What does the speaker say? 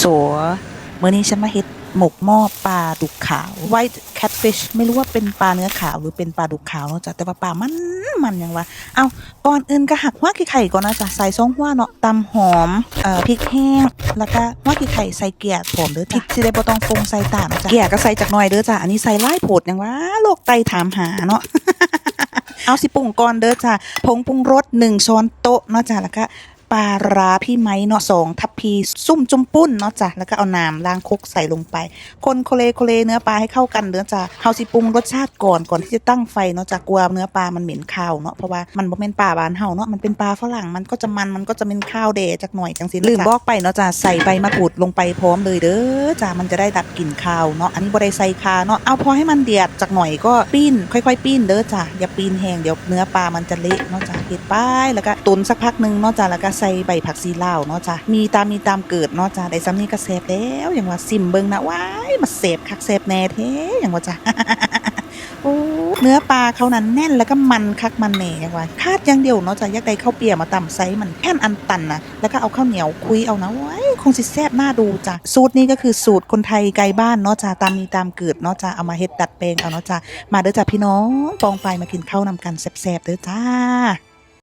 สัวเมื่อนี้ฉันมาเฮ็ดหมกหม้อปลาดุกขาว white catfish ไม่รู้ว่าเป็นปลาเนื้อขาวหรือเป็นปลาดุกขาวเนาะจ้ะแต่ว่าปลามันมันยังวะเอาก่อนอื่นก็หักว่าขี้ไข่ก่อนนะจ๊ะใส่ซองว่าเนาะตำหอมเอ่อพริกแห้งแล้วก็ว่าขี้ไข่ใส่เกลียผมเด้อพริกสิได้บ่ต้องปรุงใส่ตามจ้ะเกลียก็ใส่จากหน่อยเด้อจ้ะอันนี้ใส่ไล่โผดยังวะโรคไตถามหาเนาะเอาสิปรุงก่อนเด้อจ้ะผงปรุงรสหนึ่งช้อนโต๊ะเนาะจ้ะแล้วก็ปลาร้าพี่ไม้เนาะสองทัพ พีซุ่มจุ่มปุ้นเนาะจ้ะแล้วก็เอาน้ำล้างคกใส่ลงไป คนโคเลโคเลเนื้อปลาให้เข้ากันเด้อจ้ะเฮาสิปรุงรสชาติก่อนก่อนที่จะตั้งไฟเนาะจ้ะกลัวเนื้อปลามันเหม็นคาวเนาะเพราะว่ามันบ่แม่นปลาบานเฮาเนาะมันเป็นปลาฝรั่งมันก็จะมันมันก็จะเป็นข้าวเดจักหน่อยจังสิลืมบอกไปเนาะจ้ะใส่ใบมะกรูดลงไปพร้อมเลยเด้อจ้ะมันจะได้ดับกลิ่นคาวเนาะอันนี้บ่ได้ใส่คาเนาะเอาพอให้มันเดือดจักหน่อยก็ปิ้นค่อย ๆ ปิ้นเด้อจ้ะอย่าปิ้นแห้งเดี๋ยวเนื้อปลามันจะเละเนาะจ้ะเฮ็ดไปแล้วก็ตุนสักพักหนึงเนาะจ้ะแล้วก็ใส่ใบผักซีลาวเนาะจ้ะมีตามมีตามเกิดเนาะจ้ะได้ซ้ำนี้ก็แซ่บแล้วอย่างว่าซิมเบิงนะว้ายมาเสพคักเสพแน่แท้อย่างว่าจ้ะโอ้เนื้อปลาเขานั้นแน่นแล้วก็มันคักมันแหน่อย่างว่าคาดอย่างเดียวเนาะจ้ะยักได้ข้าวเปียกมาตำไซมันแค่นอันตันนะแล้วก็เอาข้าวเหนียวคุยเอานะว้ายคงสิแซ่บน่าดูจ้ะสูตรนี้ก็คือสูตรคนไทยไกลบ้านเนาะจ้ะตามมีตามเกิดเนาะจ้ะเอามาเฮ็ดดัดแปลงเอาเนาะจ้ะมาเด้อจ้ะพี่น้องปองไปมากินข้าวนำกันแซ่บๆเด้อจ้า